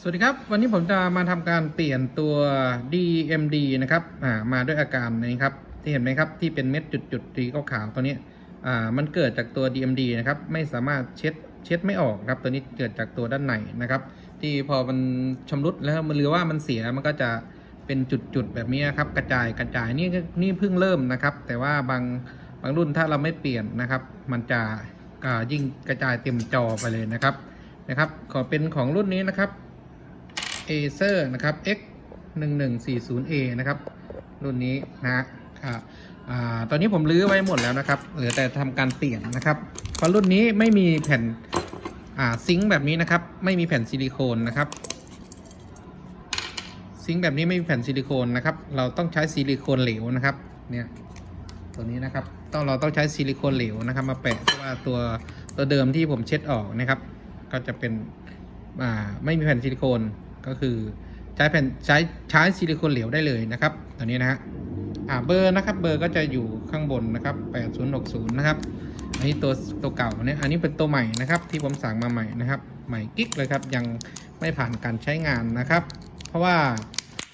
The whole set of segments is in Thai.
สวัสดีครับ วันนี้ผมจะมาทำการเปลี่ยนตัว DMD นะครับอ่ามาด้วยอาการนี้ครับ ที่เห็นไหมครับ ที่เป็นเม็ดจุดๆสีขาวๆตัวนี้อ่ามันเกิดจากตัว DMD นะครับ ไม่สามารถเช็ดเช็ดไม่ออกครับ ตัวนี้เกิดจากตัวด้านในนะครับ ที่พอมันชำรุดแล้วมันหรือว่ามันเสียมันก็จะเป็นจุดๆแบบนี้ครับ กระจายกระจายนี่นี่เพิ่งเริ่มนะครับ แต่ว่าบางบางรุ่นถ้าเราไม่เปลี่ยนนะครับ มันจะยิ่งกระจายเต็มจอไปเลยนะครับนะครับ ขอเป็นของรุ่นนี้นะครับ Acer นะครับ X 1 1 4 0 A นะครับ รุ่นนี้นะฮะอ่าอ่าตอนนี้ผมรื้อไว้หมดแล้วนะครับ เหลือแต่ทำการเปลี่ยนนะครับ เพราะรุ่นนี้ไม่มีแผ่นอ่าซิงค์แบบนี้นะครับ ไม่มีแผ่นซิลิโคนนะครับ ซิงค์แบบนี้ไม่มีแผ่นซิลิโคนนะครับ เราต้องใช้ซิลิโคนเหลวนะครับ เนี่ยตัวนี้นะครับ ต้องเราต้องใช้ซิลิโคนเหลวนะครับ มาแปะเพราะว่าตัวตัวเดิมที่ผมเช็ดออกนะครับ ก็จะเป็นอ่าไม่มีแผ่นซิลิโคน ก็คือใช้แผ่นใช้ใช้ซิลิโคนเหลวได้เลยนะครับตัวนี้นะฮะอ่าเบอร์นะครับเบอร์ก็จะอยู่ข้างบนนะครับ8060นะครับอันนี้ตัวตัวเก่าเนี่ยอันนี้เป็นตัวใหม่นะครับ ที่ผมสั่งมาใหม่นะครับ ใหม่กิ๊กเลยครับยังไม่ผ่านการใช้งานนะครับ เพราะว่า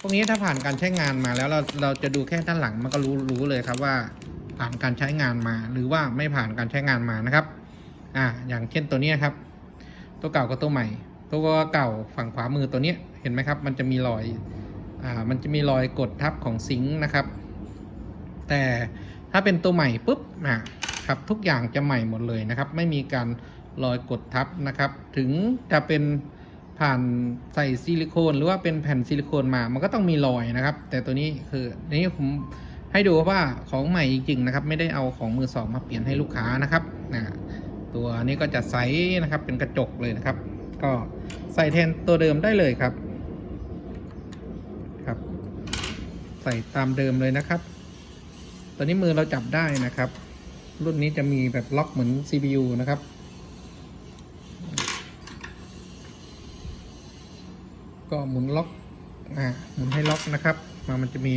พวกนี้ถ้าผ่านการใช้งานมาแล้วเราเราจะดูแค่ด้านหลังมันก็รู้รู้เลยครับว่าผ่านการใช้งานมา หรือว่าไม่ผ่านการใช้งานมานะครับอ่าอย่างเช่นตัวนี้ครับ ตัวเก่ากับตัวใหม่ ตัวเก่าฝั่งขวามือตัวนี้เห็นไหมครับ มันจะมีรอยอ่ามันจะมีรอยกดทับของซิงค์นะครับ แต่ถ้าเป็นตัวใหม่ปุ๊บนะครับทุกอย่างจะใหม่หมดเลยนะครับ ไม่มีการรอยกดทับนะครับ ถึงจะเป็นผ่านใส่ซิลิโคนหรือว่าเป็นแผ่นซิลิโคนมา มันก็ต้องมีรอยนะครับ แต่ตัวนี้คือนี้ผมให้ดูว่าของใหม่จริงๆนะครับ ไม่ได้เอาของมือสองมาเปลี่ยนให้ลูกค้านะครับนะตัวนี้ก็จะใสนะครับเป็นกระจกเลยนะครับ ก็ใส่แทนตัวเดิมได้เลยครับ ครับ ใส่ตามเดิมเลยนะครับ ตอนนี้มือเราจับได้นะครับ รุ่นนี้จะมีแบบล็อกเหมือน CPU นะครับก็หมุนล็อก อ่า หมุนให้ล็อกนะครับ มามันจะมี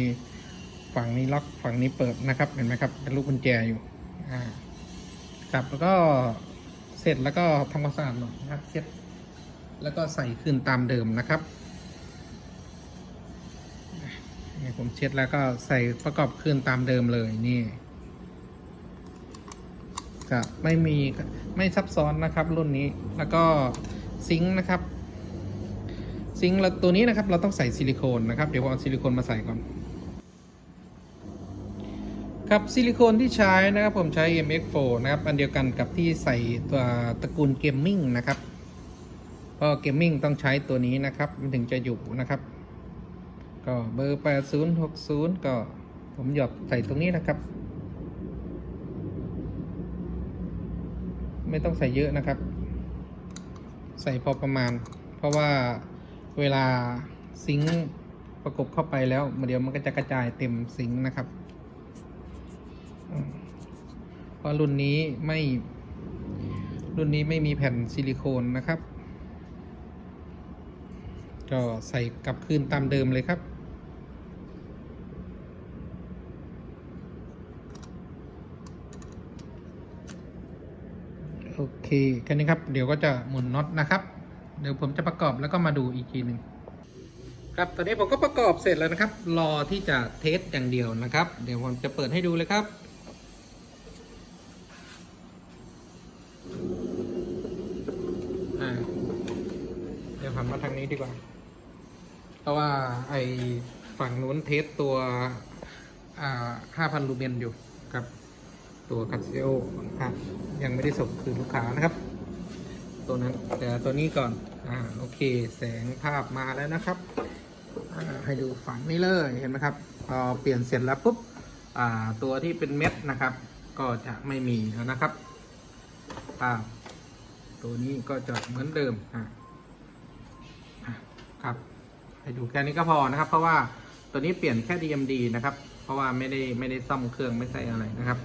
ฝั่งนี้ล็อกฝั่งนี้เปิดนะครับ เห็นไหมครับ เป็นลูกกุญแจอยู่ อ่าครับแล้วก็เสร็จแล้วก็ทำความสะอาดหน่อยนะครับ เช็ด แล้วก็ใส่คืนตามเดิมนะครับนี่ผมเช็ดแล้วก็ใส่ประกอบคืนตามเดิมเลยนี่ก็ไม่มีไม่ซับซ้อนนะครับรุ่นนี้แล้วก็ซิงค์นะครับ ซิงค์ตัวนี้นะครับ เราต้องใส่ซิลิโคนนะครับเดี๋ยวผมเอาซิลิโคนมาใส่ก่อนครับซิลิโคนที่ใช้นะครับผมใช้ MX4 นะครับ อันเดียวกันกับที่ใส่ตัวตระกูลเกมมิ่งนะครับ เพราะเกมมิ่งต้องใช้ตัวนี้นะครับ มันถึงจะอยู่นะครับ ก็เบอร์ 8060 ก็ผมหยอดใส่ตรงนี้นะครับ ไม่ต้องใส่เยอะนะครับ ใส่พอประมาณ เพราะว่าเวลาซิงค์ประกบเข้าไปแล้วเดี๋ยวมันก็จะกระจายเต็มซิงค์นะครับเพราะรุ่นนี้ไม่รุ่นนี้ไม่มีแผ่นซิลิโคนนะครับ ก็ใส่กลับคืนตามเดิมเลยครับ โอเคแค่นี้ครับ เดี๋ยวก็จะหมุนน็อตนะครับ เดี๋ยวผมจะประกอบแล้วก็มาดูอีกทีหนึ่งครับ ตอนนี้ผมก็ประกอบเสร็จแล้วนะครับ รอที่จะเทสอย่างเดียวนะครับ เดี๋ยวผมจะเปิดให้ดูเลยครับเดี๋ยวหันมาทางนี้ดีกว่า เพราะว่าไอฝั่งนู้นเทสตัวอ่าห้าพันลูเมนอยู่กับตัวคัตเซโอยังไม่ได้ส่งคืนลูกค้านะครับ ตัวนั้นแต่ตัวนี้ก่อนอ่าโอเค แสงภาพมาแล้วนะครับอ่าให้ดูฝั่งนี้เลยเห็นไหมครับพอเปลี่ยนเสร็จแล้วปุ๊บอ่าตัวที่เป็นเม็ดนะครับ ก็จะไม่มีแล้วนะครับภาตัวนี้ก็จะเหมือนเดิมอะอะครับ ให้ดูแค่นี้ก็พอนะครับ เพราะว่าตัวนี้เปลี่ยนแค่ DMD นะครับ เพราะว่าไม่ได้ไม่ได้ซ่อมเครื่องไม่ใส่อะไรนะครับ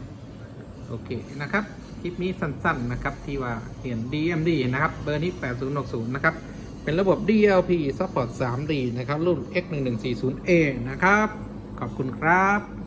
โอเคนะครับ คลิปนี้สั้นๆนะครับ ที่ว่าเปลี่ยน DMD นะครับ เบอร์นี้ 8060 นะครับ เป็นระบบ DLP Support 3D นะครับ รุ่น X1140A นะครับ ขอบคุณครับ